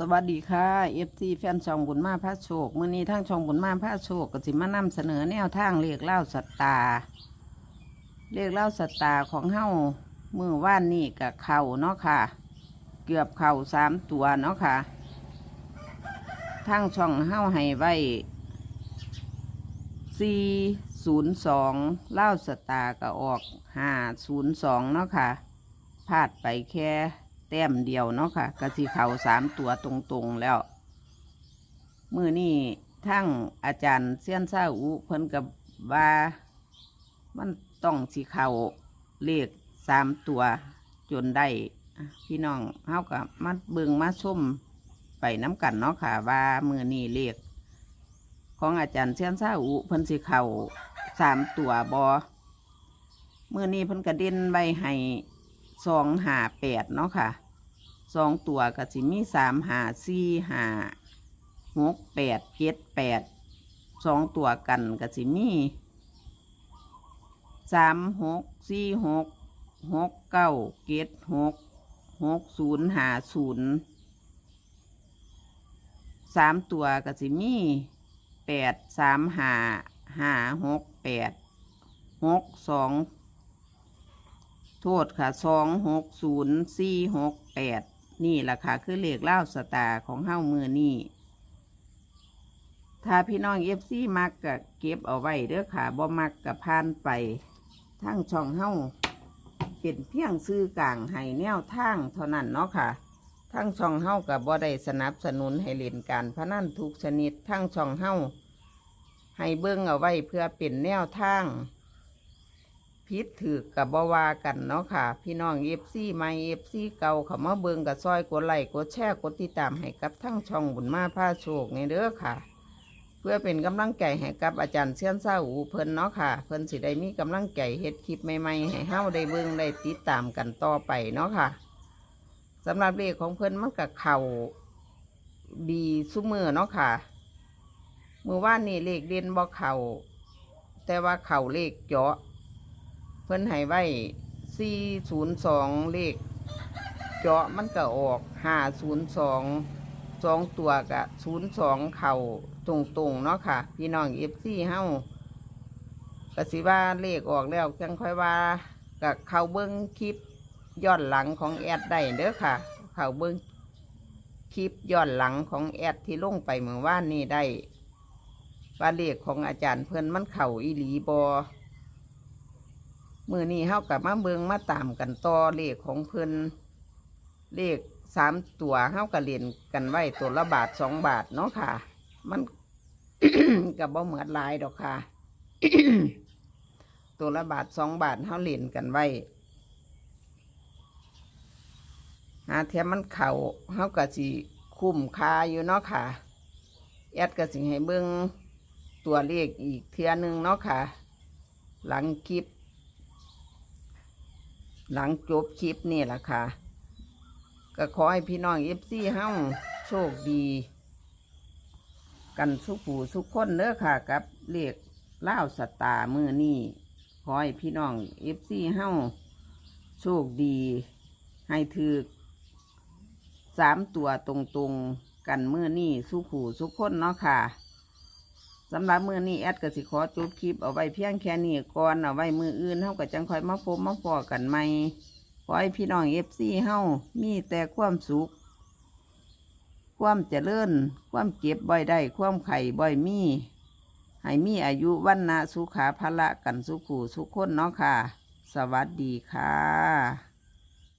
สวัสดีค่ะเอฟซีแฟนช่องบุญมาพระโชคเมื้อนี้ทั้งช่องบุญมาพระโชคก็สิมานำเสนอแนวทางเลขเล่าสตาร์เลขเล่าสตาของเฮามือว่านนี่กับเข่าเนาะค่ะ เกือบเข่าสามตัวเนาะค่ะทั้งช่องเฮาให้ไว้สี่ศูนย์สองเล่าสตาก็ออกห้าศูนย์สองเนาะค่ะพลาดไปแค่ แต้มเดียวเนาะค่ะกระสิเข่าสามตัวตรงๆแล้ว มือนี่ทั้งอาจารย์เซียนซาอุเพิ่นกับว่ามันต้องสิเข่าเลขสามตัวจนได้พี่น้องเฮากับมาเบิงมาชมไปน้ำกันเนาะค่ะ ว่ามือนี่เลขของอาจารย์เซียนซาอุเพิ่นสิเข่าสามตัวบอมือนี้เพิ่นกระเด็นไว้ให้ สองหาแปดเนาะค่ะสองตัวก็สิมีสามหาสี่หาหกแปดเจ็ดแปดสองตัวกันก็สิมีสามหกสี่หกหกเก้าเจ็ดหกหกศูนย์หาศูนย์สามตัวก็สิมีแปดสามหาหาหกแปดหกสอง โทษค่ะสองหกศูนย์สี่หกแปดนี่แหละค่ะ คือเลขเล่าสตาของเฮ้ามือนี่ถ้าพี่น้องเอฟซีมักกับเก็บเอาไว้เด้อค่ะบ่มักกับพานไปทั้งช่องเฮ้าเป็นเพียงซื้อกลางให้แนวทางเท่านั้นเนาะค่ะทั้งช่องเฮ้ากับบ่ได้สนับสนุนให้เล่นการพนันทุกชนิดทั้งช่องเฮ้าให้เบิ่งเอาไว้เพื่อเป็นแนวทาง พิษถือกับบวากันเนาะค่ะ พี่น้องเอฟซีไม่เอฟซีเก่าเขามาเบิงกับซอยกดไลค์กดแชร์กดติดตามให้กับทั้งช่องบุญมาผ้าโชคในเด้อค่ะ เพื่อเป็นกำลังใจให้กับอาจารย์เชียนซาอูเพิ่นเนาะค่ะ เพิ่นสิได้มีกำลังใจเฮ็ดคลิปใหม่ๆให้เฮาได้เบิงได้ติดตามกันต่อไปเนาะค่ะสำหรับเลขของเพิ่นมันกับเข่าดีซุมือเนาะค่ะมือว่านนี่เลขเด่นบ่เข่าแต่ว่าเข่าเลขเจาะ เพิ่นให้ไว้402เลข เจาะมันก็ออก502สองตัวกะ02เข่าตรงๆเนาะค่ะ พี่น้อง FC เฮ้ากะสิว่าเลขออกแล้วจังค่อยว่ากับเข้าเบิ้งคลิปย้อนหลังของแอดได้เด้อค่ะ เข้าเบิ้งคลิปย้อนหลังของแอดที่ลงไปเมื่อวานนี้ได้ว่าเลขของอาจารย์เพิ่อนมันเข่าอีหลีบอ มือนี้เฮากับมาเบิงมาตามกันต่อเลขของเพิ่นเลขสามตัวเฮากับเรียนกันไว้ตัวละบาทสองบาทเนาะค่ะ มัน กับบ่เหมือนลายดอกค่ะ ตัวละบาทสองบาทเฮาเรียนกันไว้หาเทียมมันเข่าเฮากับสิคุ้มค่าอยู่เนาะค่ะแอดก็สิให้เบิ่งตัวเลขอีกเทียหนึงเนาะค่ะ หลังคลิป หลังจบคลิปนี่แหละค่ะ ก็ขอให้พี่น้องเอฟซีเฮ้าโชคดี กันสุขผูสุขคนเด้อค่ะ กับเลขเล่าสตาร์มือนี่ขอให้พี่น้องเอฟซีเฮ้าโชคดี ให้ถือสามตัวตรงๆ กันมือนี่สุขผูสุขคนเนาะค่ะ สำหรับมือนี้แอดก็สิขอจบคลิปเอาไว้เพียงแค่นี้ก่อนเอาไว้มืออื่นเฮาก็จังคอยมาพบมาพอกันใหม่ขอให้พี่น้องเอฟซีเฮามีแต่ความสุข ความเจริญ ความเก็บบ่อยได้ความไข่บ่อยมีให้มีอายุวันนะสุขาภละกันสุขูสุขคนเนาะค่ะ สวัสดีค่ะ